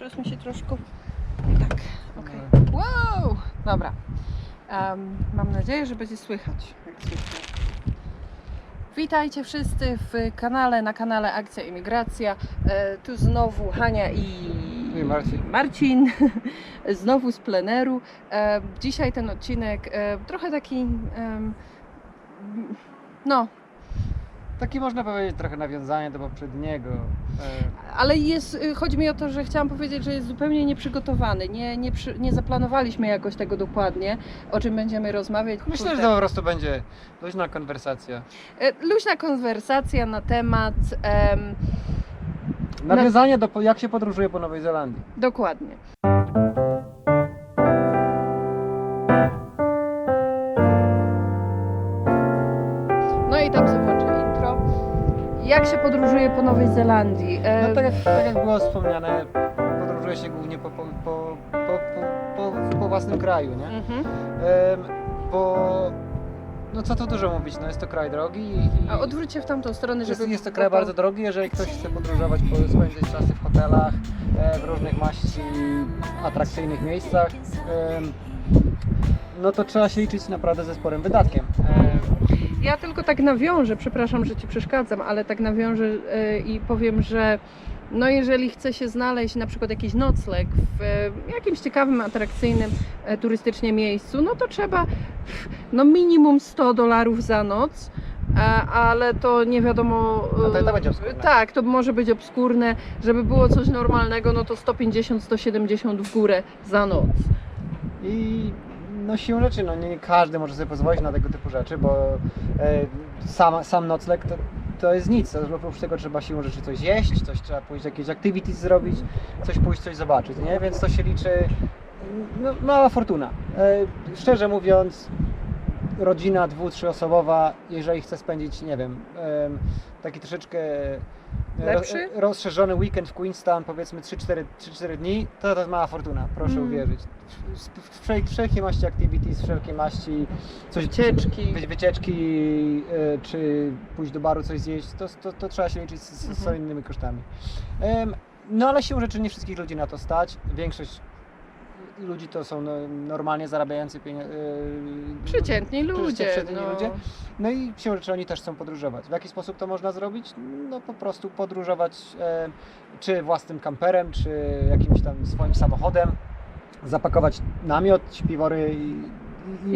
Przesuń się troszkę. Tak, okej. Wow! Dobra. Em, mam nadzieję, że będzie słychać. Witajcie wszyscy w kanale, na kanale Akcja Imigracja. E, tu znowu Hania i I Marcin. Marcin, znowu z pleneru. E, dzisiaj ten odcinek e, trochę taki, no, Taki można powiedzieć trochę nawiązanie do poprzedniego. E, ale jest, y, chodzi mi o to, że chciałam powiedzieć, że jest zupełnie nieprzygotowany. Nie, nie, przy, nie zaplanowaliśmy jakoś tego dokładnie, o czym będziemy rozmawiać. Myślę, że Kurde. to po prostu będzie luźna konwersacja. E, Luźna konwersacja na temat, em, Nawiązanie do po- jak się podróżuje po Nowej Zelandii. dokładnie. Jak się podróżuje po Nowej Zelandii? E, No tak jak, tak jak było wspomniane, podróżuje się głównie po, po, po, po, po, po, po własnym kraju, nie? mhm. Em, bo no co tu dużo mówić, no jest to kraj drogi i, i A odwróć się w tamtą stronę, żeby... jest, jest to kraj bardzo drogi, jeżeli ktoś chce podróżować, po- spędzić czasy w hotelach, e, w różnych maści atrakcyjnych miejscach, em, no to trzeba się liczyć naprawdę ze sporym wydatkiem. Em, Ja tylko tak nawiążę, przepraszam, że Ci przeszkadzam, ale tak nawiążę e, i powiem, że no jeżeli chce się znaleźć na przykład jakiś nocleg w e, jakimś ciekawym, atrakcyjnym e, turystycznie miejscu, no to trzeba no minimum 100 dolarów za noc. Ale to nie wiadomo. A to- to będzie obskurne. Tak, to może być obskurne. Żeby było coś normalnego, no to 150-170 w górę za noc. I no siłą rzeczy, no nie każdy może sobie pozwolić na tego typu rzeczy, bo e, sam, sam nocleg to, to jest nic. Oprócz tego trzeba siłą rzeczy coś jeść, coś trzeba pójść, jakieś activities zrobić, coś pójść, coś zobaczyć, nie? Więc to się liczy no, mała fortuna. E, szczerze mówiąc, rodzina dwu, trzyosobowa, jeżeli chce spędzić, nie wiem, em, taki troszeczkę e, Lepszy? ro- rozszerzony weekend w Queenstown, powiedzmy 3-4 3-4 dni, to to jest mała fortuna, proszę Mm. uwierzyć. Wszelkie maści activities, wszelkie maści coś, Wycieczki. wy- wycieczki e, czy pójść do baru coś zjeść, to, to, to trzeba się liczyć z, z, z Mhm. innymi kosztami. No ale siłą rzeczy nie wszystkich ludzi na to stać. Większość ludzi to są no, normalnie zarabiający pieniądze. Przeciętni ludzie. przeciętni no. ludzie. No i siłą rzeczy oni też chcą podróżować. W jaki sposób to można zrobić? No po prostu podróżować e, czy własnym kamperem, czy jakimś tam swoim samochodem, zapakować namiot, śpiwory i,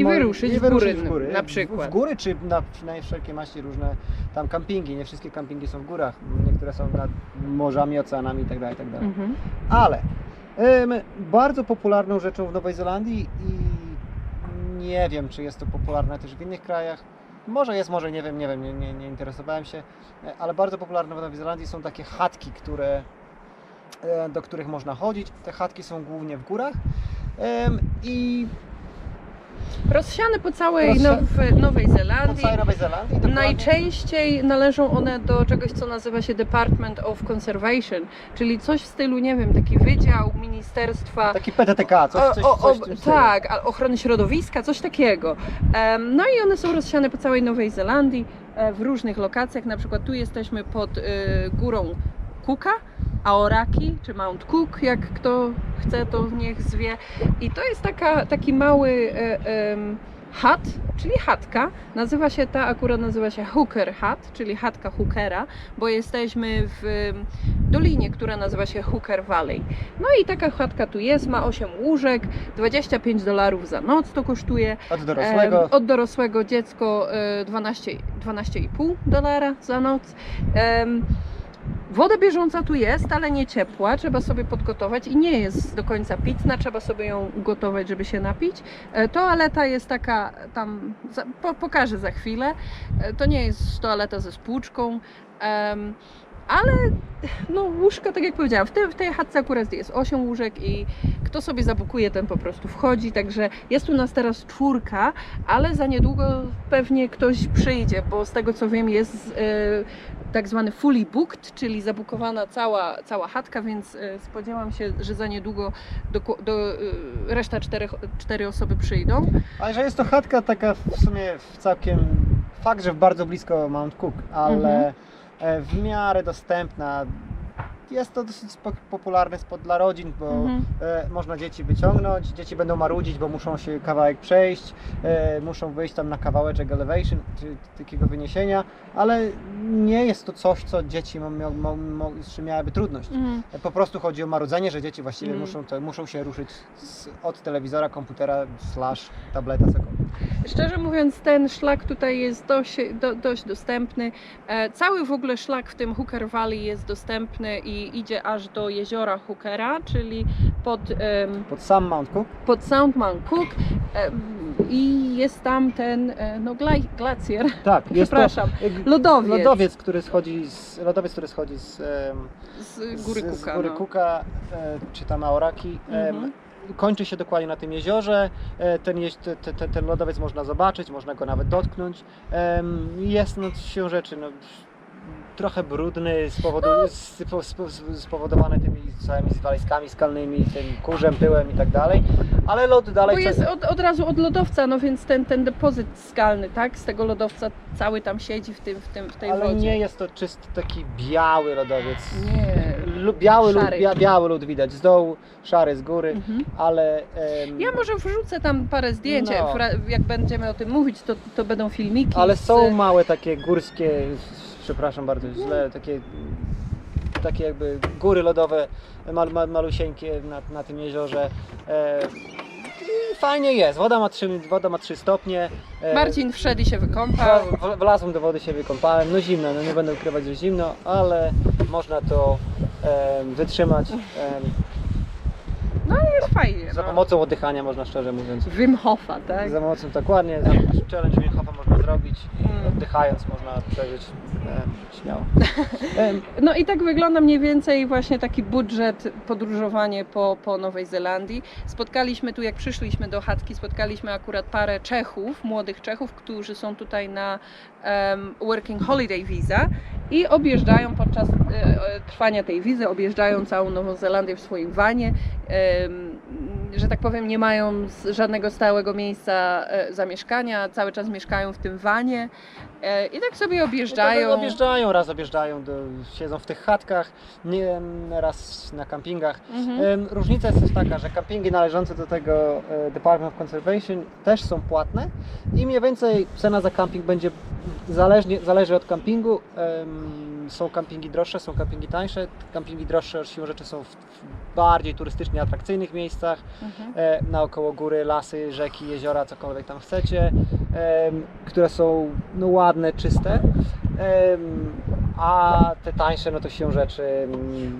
I mo- wyruszyć i w wyruszyć góry, w góry. na przykład. W góry, czy na, na wszelkie maści różne tam kampingi. Nie wszystkie kampingi są w górach. Niektóre są nad morzami, oceanami itd. itd. Mhm. Ale em, bardzo popularną rzeczą w Nowej Zelandii i nie wiem, czy jest to popularne też w innych krajach. Może jest, może nie wiem, nie wiem, nie, nie, nie interesowałem się, e, ale bardzo popularne w Nowej Zelandii są takie chatki, które, do których można chodzić. Te chatki są głównie w górach i Rozsiane po całej Rozsia- Now- Nowej po Zelandii. całej Nowej Zelandii. dokładnie. Najczęściej należą one do czegoś, co nazywa się Department of Conservation, czyli coś w stylu, nie wiem, taki wydział ministerstwa. Taki PTTK, coś, coś, o, o, coś tak, ochrony środowiska, coś takiego. No i one są rozsiane po całej Nowej Zelandii e, w różnych lokacjach. Na przykład tu jesteśmy pod e, górą Cooka, Aoraki czy Mount Cook, jak kto chce, to niech zwie. I to jest taka, taki mały e, em, hut, czyli chatka. Nazywa się ta, akurat nazywa się Hooker Hut, czyli chatka Hookera, bo jesteśmy w dolinie, która nazywa się Hooker Valley. No i taka chatka tu jest, ma 8 łóżek, 25 dolarów za noc to kosztuje. Od dorosłego. Em, od dorosłego dziecko e, 12 12,5 dolara za noc. Em, Woda bieżąca tu jest, ale nie ciepła, trzeba sobie podgotować i nie jest do końca pitna, trzeba sobie ją ugotować, żeby się napić. E, Toaleta jest taka, tam po, pokażę za chwilę, E, to nie jest toaleta ze spłuczką, em, ale no łóżka, tak jak powiedziałam, w, tej w tej chatce akurat jest 8 łóżek i kto sobie zabukuje, ten po prostu wchodzi, także jest tu nas teraz czwórka, ale za niedługo pewnie ktoś przyjdzie, bo z tego co wiem jest e, tak zwany fully booked, czyli zabukowana cała, cała chatka, więc e, spodziewam się, że za niedługo do, do, e, reszta czterech, cztery osoby przyjdą. Ale że jest to chatka taka w sumie w całkiem. Fakt, że bardzo blisko Mount Cook, ale Mhm. e, w miarę dostępna. Jest to dosyć popularny spot dla rodzin, bo Mhm. e, można dzieci wyciągnąć, dzieci będą marudzić, bo muszą się kawałek przejść, e, muszą wyjść tam na kawałeczek elevation, czy takiego wyniesienia, ale nie jest to coś, co dzieci z czym miałyby trudność. Mhm. Po prostu chodzi o marudzenie, że dzieci właściwie Mm. muszą, to, muszą się ruszyć z, od telewizora, komputera, slash tableta, cokolwiek. Szczerze mówiąc, ten szlak tutaj jest dość, do, dość dostępny. E, cały w ogóle szlak w tym Hooker Valley jest dostępny i idzie aż do jeziora Hookera, czyli pod, em, Pod sam Mount Cook pod Sound Mount Cook. Em, I jest tam ten e, no, gla, glacier, Tak, jest to przepraszam, e, lodowiec, lodowiec, który schodzi z, lodowiec, który schodzi z, z góry Cooka. z góry no. Cooka e, czy tam Aoraki. Mhm. Kończy się dokładnie na tym jeziorze. E, Ten, jeź- te, te, te, ten lodowiec można zobaczyć, można go nawet dotknąć. Jest no się rzeczy. No, trochę brudny, z powodu, spo- spo- spowodowany tymi całymi zwaliskami skalnymi, tym kurzem, pyłem i tak dalej, ale lód dalej... Bo jest od, od razu od lodowca, no więc ten, ten depozyt skalny, tak, z tego lodowca cały tam siedzi w, tym, w, tym, w tej ale wodzie. nie jest to czysty taki biały lodowiec. Nie. Lu- Biały lód, Szary. bia, biały lód widać z dołu, szary z góry, Mhm. ale... em, Ja może wrzucę tam parę zdjęć, No. fra- jak będziemy o tym mówić, to, to będą filmiki. Ale z- są małe takie górskie, przepraszam bardzo źle, takie, takie jakby góry lodowe, mal, mal, malusieńkie na, na tym jeziorze. E, i fajnie jest, woda ma 3, woda ma 3 stopnie. E, Marcin wszedł i się wykąpał. Wlazłem do wody, się wykąpałem, no zimno, no nie będę ukrywać, że zimno, ale można to wytrzymać. E, Jest fajnie. za No. pomocą oddychania można szczerze mówiąc. Wim Hofa, tak? Za pomocą dokładnie, za- challenge Wim Hofa można zrobić i Mm. oddychając można przeżyć śmiało. No i tak wygląda mniej więcej właśnie taki budżet podróżowanie po, po Nowej Zelandii. Spotkaliśmy tu, jak przyszliśmy do chatki, spotkaliśmy akurat parę Czechów, młodych Czechów, którzy są tutaj na em, Working Holiday Visa i objeżdżają podczas e, e, trwania tej wizy, objeżdżają całą Nową Zelandię w swoim wanie. Em, że tak powiem, nie mają żadnego stałego miejsca e, zamieszkania, cały czas mieszkają w tym wanie e, i tak sobie objeżdżają. No, objeżdżają, raz objeżdżają, siedzą w tych chatkach, nie, raz na kampingach. Mhm. Różnica jest też taka, że kampingi należące do tego e, Department of Conservation też są płatne i mniej więcej cena za kamping będzie zależnie, zależy od kampingu. Są kampingi droższe, są kampingi tańsze. Kampingi droższe siłą rzeczy są w, bardziej turystycznie atrakcyjnych miejscach, Mhm. e, naokoło góry, lasy, rzeki, jeziora, cokolwiek tam chcecie, które są no, ładne, czyste. A te tańsze, no to siłą rzeczy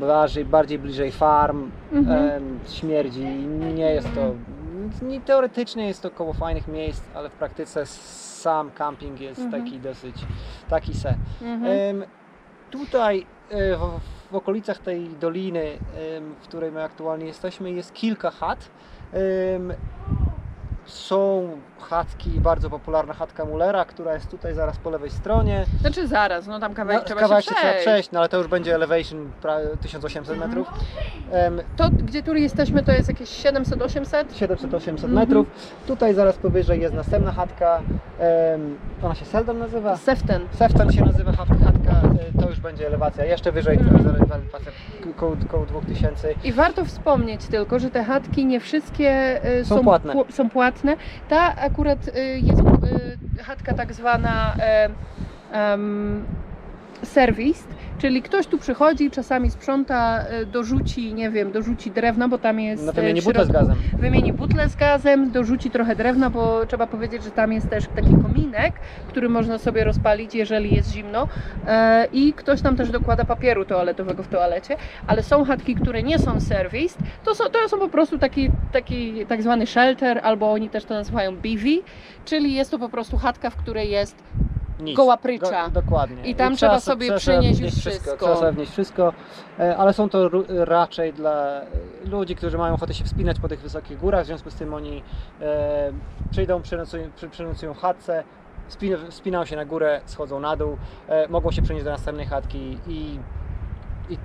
bardziej, bardziej bliżej farm, Mhm. śmierdzi. Nie jest to, nie, teoretycznie jest to koło fajnych miejsc, ale w praktyce sam camping jest Mhm. taki dosyć, taki se. Mhm. Tutaj e, w, w okolicach tej doliny, w której my aktualnie jesteśmy, jest kilka chat. Są chatki, bardzo popularna chatka Mullera, która jest tutaj zaraz po lewej stronie. Znaczy zaraz, no tam kawałek No, trzeba kawałek się przejść. trzeba przejść, no ale to już będzie elevation pra- 1800 Mhm. metrów. Em, To, gdzie tu jesteśmy, to jest jakieś 700-800? 700-800 Mhm. metrów. Tutaj zaraz powyżej jest następna chatka. em, Ona się Seldon nazywa? Seften. Sefton się nazywa chat- chatka, y, to już będzie elewacja jeszcze wyżej, to Mhm. jest elewacja koło, koło 2000. I warto wspomnieć tylko, że te chatki nie wszystkie y, Są płatne. pł- są płatne. Ta akurat y, jest y, chatka tak zwana e, em, serwis, czyli ktoś tu przychodzi, czasami sprząta, y, dorzuci, nie wiem, dorzuci drewna, bo tam jest Na y, wymianie w butle z gazem. wymieni butlę z gazem, dorzuci trochę drewna, bo trzeba powiedzieć, że tam jest też taki kominek, który można sobie rozpalić, jeżeli jest zimno. E, I ktoś tam też dokłada papieru toaletowego w toalecie, ale są chatki, które nie są serwis, to są, to są po prostu taki, taki tak zwany shelter, albo oni też to nazywają bivi, czyli jest to po prostu chatka, w której jest Nic. goła prycza. Go, dokładnie. I tam trzeba so- sobie trzeba przynieść już wszystko. wszystko. Trzeba sobie wnieść wszystko, e, ale są to raczej dla e, ludzi, którzy mają ochotę się wspinać po tych wysokich górach, w związku z tym oni e, przyjdą, przenocują, przy, przenocują chatce, spin, wspinają się na górę, schodzą na dół, e, mogą się przenieść do następnej chatki i, i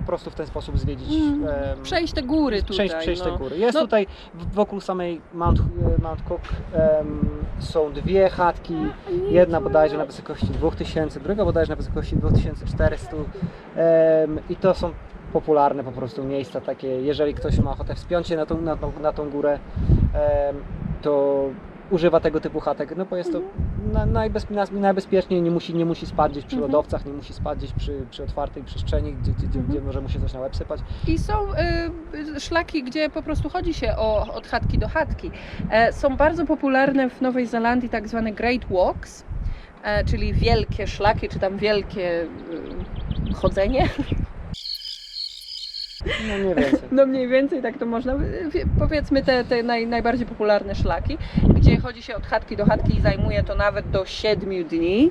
po prostu w ten sposób zwiedzić. Mm, em, Przejść te góry tutaj. przejść, przejść no. te góry. Jest No- tutaj wokół samej Mount, e, Mount Cook em, są dwie chatki. Jedna bodajże na wysokości 2000, druga bodajże na wysokości 2400 em, i to są popularne po prostu miejsca takie, jeżeli ktoś ma ochotę wspiąć się na tą, na tą, na tą górę, em, to używa tego typu chatek, no bo jest to na, najbezpie, naj- najbezpieczniej, nie musi, nie musi spać gdzieś przy Mhm. lodowcach, nie musi spać gdzieś przy, przy otwartej przestrzeni, gdzie, gdzie, gdzie, gdzie może mu się coś na łeb sypać. I są y, szlaki, gdzie po prostu chodzi się o, od chatki do chatki. E, są bardzo popularne w Nowej Zelandii tak zwane Great Walks, e, czyli wielkie szlaki, czy tam wielkie y, chodzenie. No. No mniej więcej tak to można, wie- powiedzmy te, te naj, najbardziej popularne szlaki, gdzie chodzi się od chatki do chatki i zajmuje to nawet do 7 dni.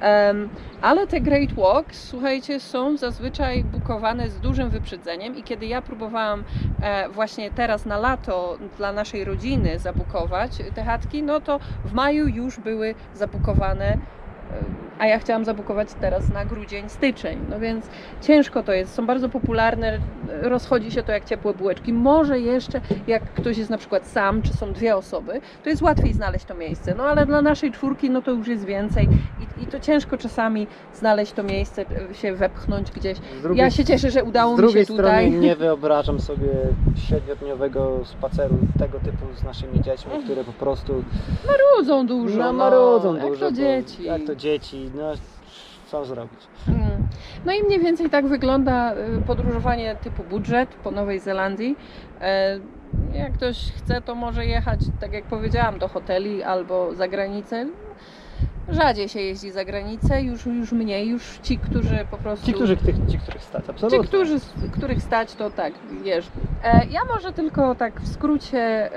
Em, ale te Great Walks, słuchajcie, są zazwyczaj bukowane z dużym wyprzedzeniem i kiedy ja próbowałam e, właśnie teraz na lato dla naszej rodziny zabukować te chatki, no to w maju już były zabukowane e, a ja chciałam zabukować teraz na grudzień, styczeń. No więc ciężko to jest. Są bardzo popularne, rozchodzi się to jak ciepłe bułeczki. Może jeszcze, jak ktoś jest na przykład sam, czy są dwie osoby, to jest łatwiej znaleźć to miejsce. No ale dla naszej czwórki, no to już jest więcej i, i to ciężko czasami znaleźć to miejsce, się wepchnąć gdzieś. Drugiej, Ja się cieszę, że udało mi się tutaj. strony nie wyobrażam sobie siedmiodniowego spaceru tego typu z naszymi dziećmi, które po prostu Marudzą dużo. no, no, marudzą jak dużo. to bo- dzieci. Jak to dzieci, no co zrobić. Mm. No i mniej więcej tak wygląda y, podróżowanie typu budżet po Nowej Zelandii. E, Jak ktoś chce, to może jechać, tak jak powiedziałam, do hoteli albo za granicę. Rzadziej się jeździ za granicę, już, już mniej, już ci, którzy po prostu... Ci, którzy, tych, ci, których stać, absolutnie. Ci, którzy, których stać, to tak, wiesz. E, ja może tylko tak w skrócie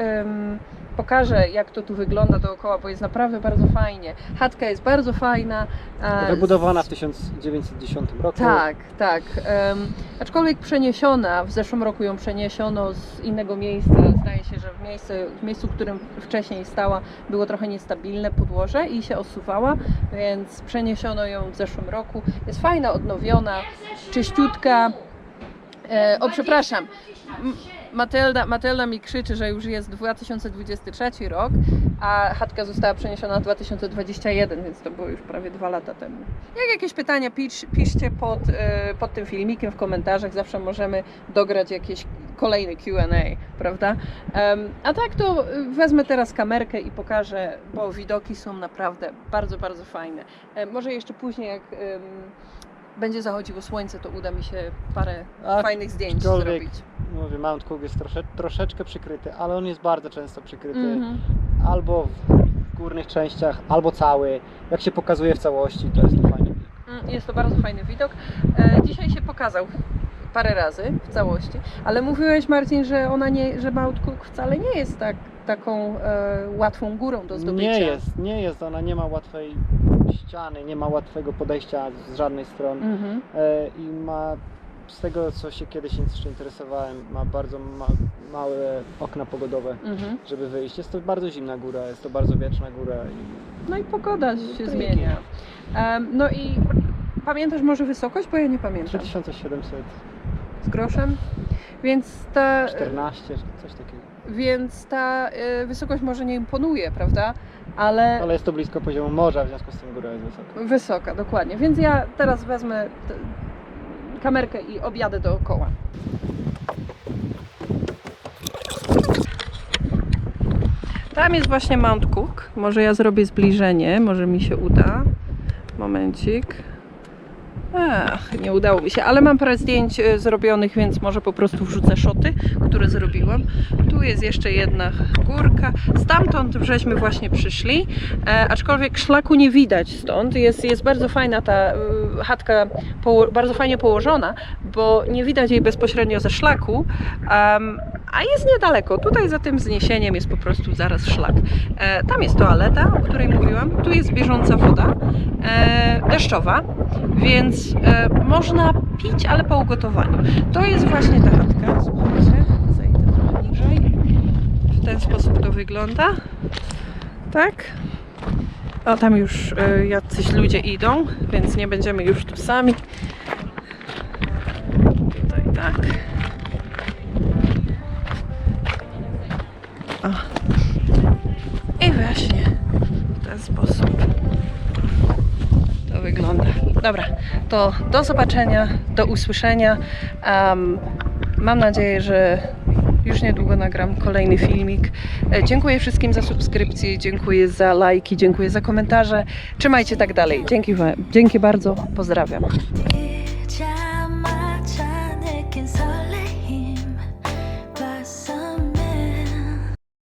pokażę, jak to tu wygląda dookoła, bo jest naprawdę bardzo fajnie. Chatka jest bardzo fajna. Wybudowana w 1910 roku. tak, tak. Em, aczkolwiek przeniesiona, w zeszłym roku ją przeniesiono z innego miejsca. Zdaje się, że w miejscu, w miejscu, w którym wcześniej stała, było trochę niestabilne podłoże i się osuwała, więc przeniesiono ją w zeszłym roku. Jest fajna, odnowiona, czyściutka. E, o, przepraszam. Matylda, Matylda mi krzyczy, że już jest 2023 rok, a chatka została przeniesiona w 2021, więc to było już prawie dwa lata temu. Jak jakieś pytania, pisz, piszcie pod, e, pod tym filmikiem w komentarzach, zawsze możemy dograć jakieś kolejny Q&A, prawda? A tak to e, wezmę teraz kamerkę i pokażę, bo widoki są naprawdę bardzo, bardzo fajne. E, może jeszcze później, jak będzie zachodziło słońce, to uda mi się parę A, fajnych zdjęć zrobić. Mówię, Mount Cook jest trosze, troszeczkę przykryty, ale on jest bardzo często przykryty. Mhm. Albo w górnych częściach, albo cały. Jak się pokazuje w całości, to jest to fajnie. Mm, Jest to bardzo fajny widok. E, dzisiaj się pokazał parę razy w całości, ale mówiłeś Marcin, że ona nie, że Mount Cook wcale nie jest tak, taką e, łatwą górą do zdobycia. Nie jest, nie jest. Ona nie ma łatwej ściany, nie ma łatwego podejścia z żadnej strony. Mhm. E, I ma, z tego co się kiedyś jeszcze interesowałem, ma bardzo ma, małe okna pogodowe, Mhm. żeby wyjść. Jest to bardzo zimna góra, jest to bardzo wieczna góra. I No i pogoda się Trójki. zmienia. Em, no i pamiętasz może wysokość, bo ja nie pamiętam. 3714, Z groszem. Więc ta, coś takiego. więc ta e, wysokość może nie imponuje, prawda? Ale Ale jest to blisko poziomu morza, w związku z tym góra jest wysoka. Wysoka, dokładnie. Więc ja teraz wezmę kamerkę i objadę dookoła. Tam jest właśnie Mount Cook. Może ja zrobię zbliżenie, może mi się uda. Momencik. Ach, nie udało mi się, ale mam parę zdjęć e, zrobionych, więc może po prostu wrzucę szoty, które zrobiłam. Tu jest jeszcze jedna górka. Stamtąd żeśmy właśnie przyszli, e, aczkolwiek szlaku nie widać stąd. Jest, jest bardzo fajna ta y, chatka, bardzo fajnie położona, bo nie widać jej bezpośrednio ze szlaku, em, a jest niedaleko. Tutaj za tym wzniesieniem jest po prostu zaraz szlak. E, tam jest toaleta, o której mówiłam. Tu jest bieżąca woda e, deszczowa, więc e, można pić, ale po ugotowaniu. To jest właśnie ta chatka. Słuchajcie, zejdę trochę niżej. W ten sposób to wygląda. Tak. O, tam już y, jacyś ludzie idą, więc nie będziemy już tu sami. Tutaj Tak. Sposób to wygląda. Dobra, to do zobaczenia, do usłyszenia. Em, mam nadzieję, że już niedługo nagram kolejny filmik. E, Dziękuję wszystkim za subskrypcję, dziękuję za lajki, dziękuję za komentarze. Trzymajcie tak dalej. Dzięki, dzięki bardzo. Pozdrawiam.